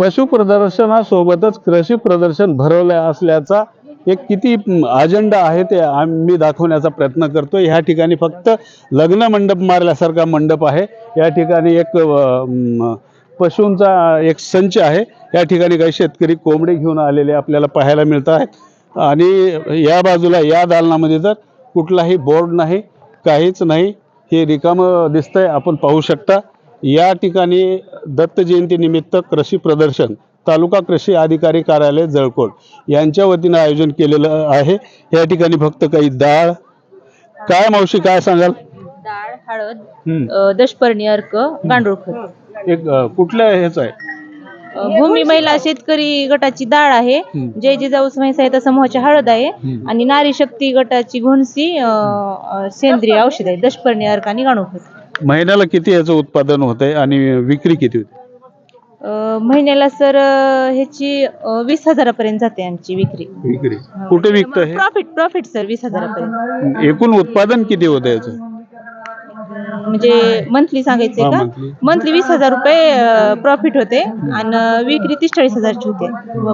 पशु प्रदर्शनासोबतच कृषी प्रदर्शन भरवले असल्याचा एक किती अजेंडा आहे ते आम्ही दाखवण्याचा प्रयत्न करतो ह्या ठिकाणी फक्त लग्न मंडप मारल्यासारखा मंडप आहे. या ठिकाणी एक पशूंचा एक संच आहे. या ठिकाणी काही शेतकरी कोंबडे घेऊन आलेले आपल्याला पाहायला मिळत आहेत. आणि या बाजूला या दालनामध्ये तर कुठलाही बोर्ड नाही काहीच नाही. हे रिकामं दिसतंय. आपण पाहू शकता. या ठिकाणी दत्त जयंतीनिमित्त कृषी प्रदर्शन तालुका कृषी अधिकारी कार्यालय जळकोट यांच्या वतीनं आयोजन केलेलं आहे. या ठिकाणी फक्त काही डाळ. काय मावशी काय सांगाल? डाळ हळद. अ, दशपर्णी अर्क गांडूळ खत. एक अ, कुठल्या ह्याच आहे? अ, भूमी महिला शेतकरी गटाची डाळ आहे. हम्म. जय जिजाऊ सहायता समूहाची हळद आहे. हम्म. आणि नारी शक्ती गटाची घोणसी अ, अ, सेंद्रिय औषध आहे दशपर्णी अर्क आणि गांडूळ खत. महिन्याला किती याचं उत्पादन होतंय आणि विक्री किती होते? अ, महिन्याला सर अ, ह्याची अ, वीस हजारापर्यंत जाते आमची विक्री. विक्री. कुठे विकतं हे? प्रॉफिट प्रॉफिट सर वीस हजारापर्यंत. एकूण उत्पादन किती होतं याचं? म्हणजे मंथली सांगायचंय हा, का. मंथली वीस हजार रुपये प्रॉफिट होते आणि विक्री तीस चाळीस हजारची होते.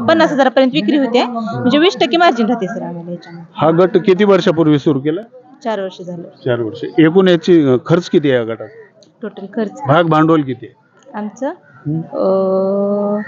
पन्नास हजारापर्यंत विक्री होते. म्हणजे वीस टक्के मार्जिन राहते सर आम्हाला याच्यामध्ये. हा गट किती वर्षापूर्वी सुरू केला? चार वर्ष झालं. चार वर्ष. एकूण याची खर्च किती आहे या गटात? टोटल खर्च. भाग भांडवल किती आहे? आमचं? अं,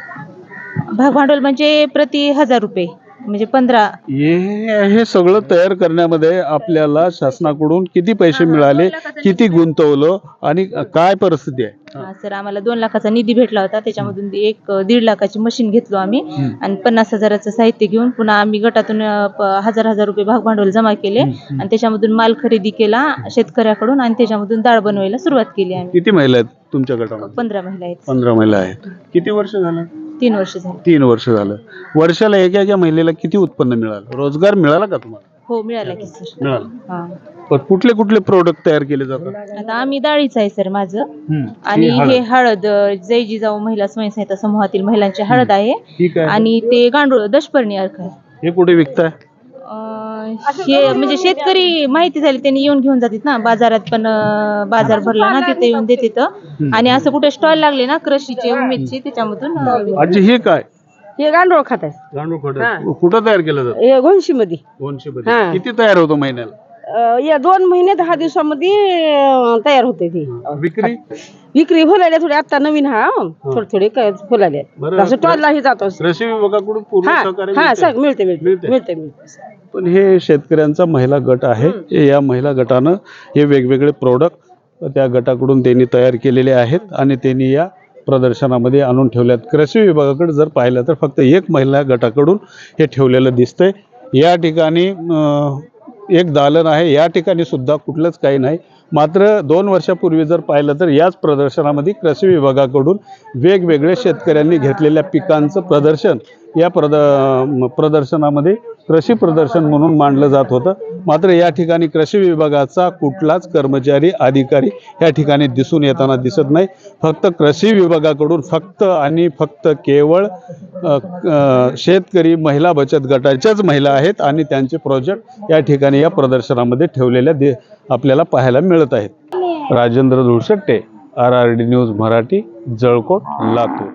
भाग भांडवल म्हणजे प्रति हजार रुपये. म्हणजे पंधरा. हे हे सगळं तयार करण्यामध्ये आपल्याला शासनाकडून किती पैसे मिळाले किती गुंतवलं आणि काय परिस्थिती आहे? हा, सर आम्हाला दोन लाखाचा निधी भेटला होता. त्याच्यामधून एक अं, दीड लाखाची मशीन घेतलो आम्ही. आणि पन्नास हजाराचं साहित्य घेऊन पुन्हा आम्ही गटातून अं, प- हजार हजार रुपये भाग भांडवल जमा केले. आणि त्याच्यामधून माल खरेदी केला शेतकऱ्याकडून आणि त्याच्यामधून डाळ बनवायला सुरुवात केली आम्ही. किती महिला आहेत तुमच्या गटामध्ये? पंधरा महिला आहेत. पंधरा महिला आहेत. किती वर्ष झालं? तीन वर्ष झाली. तीन वर्ष झालं. वर्षाला एका एका महिलेला किती उत्पन्न मिळालं? रोजगार मिळाला का तुम्हाला? हो मिळाला की सर. मिळाला. हा. पण कुठले कुठले प्रोडक्ट तयार केले जातात? आता आम्ही डाळीच आहे सर माझं. हम्म. आणि ही हळद. हे हळद अ, जय जिजाऊ महिला स्वयंसहायता समूहातील महिलांची हळद आहे. आणि ते गांडूळ दशपर्णी अर्क आहे. हे कुठे विकताय? हे म्हणजे शेतकरी माहिती झाली त्यांनी येऊन घेऊन जातात ना बाजारात पण अ, बाजार भरला ना तिथे येऊन देतात. आणि असं कुठे स्टॉल लागले ना कृषीचे उमेदचे त्याच्यामधून अ, आजी हे काय? हे गांडूळ खात आहे. गांडूळ खत कुठं तयार केलं जातं? हे मध्ये दोनशे हा. किती तयार होतो महिन्याला? या दोन महिने दहा दिवसामध्ये अं, तयार होते ती. विक्री? विक्री फुलाल्या थोडी आता नवीन हा थोडे थोडे क- फुलाल्या. बरं. असं जातो कृषी विभागाकडून पूर्ण हा. सहकार्य हा मिळतंय? सर मिळते मिळते मिळते. मिळते मिळते पण हे शेतकऱ्यांचा महिला गट आहे. हे. या महिला गटानं हे वेगवेगळे प्रोडक्ट त्या गटाकडून त्यांनी तयार केलेले आहेत आणि त्यांनी या प्रदर्शनामध्ये आणून ठेवल्यात. कृषी विभागाकडे जर पाहिलं तर फक्त एक महिला गटाकडून हे ठेवलेलं दिसतंय. या ठिकाणी एक दालन आहे. या ठिकाणी सुद्धा कुठलंच काही नाही. मात्र दोन वर्षापूर्वी जर पाहिलं तर याच प्रदर्शनामध्ये कृषी विभागाकडून वेगवेगळे शेतकऱ्यांनी घेतलेल्या पिकांचं प्रदर्शन या प्रद प्रदर्शनामध्ये कृषी प्रदर्शन म्हणून मांडलं जात होतं. मात्र या ठिकाणी कृषी विभागाचा कुठलाच कर्मचारी अधिकारी या ठिकाणी दिसून येताना दिसत नाही. फक्त कृषी विभागाकडून फक्त आणि फक्त केवळ शेतकरी महिला बचत गटाच्याच महिला आहेत आणि त्यांचे प्रोजेक्ट या ठिकाणी या प्रदर्शनामध्ये ठेवलेल्या दि आपल्याला पाहायला मिळत आहेत. Rajendra Dhulshette R R D news Marathi Jalkot Latur.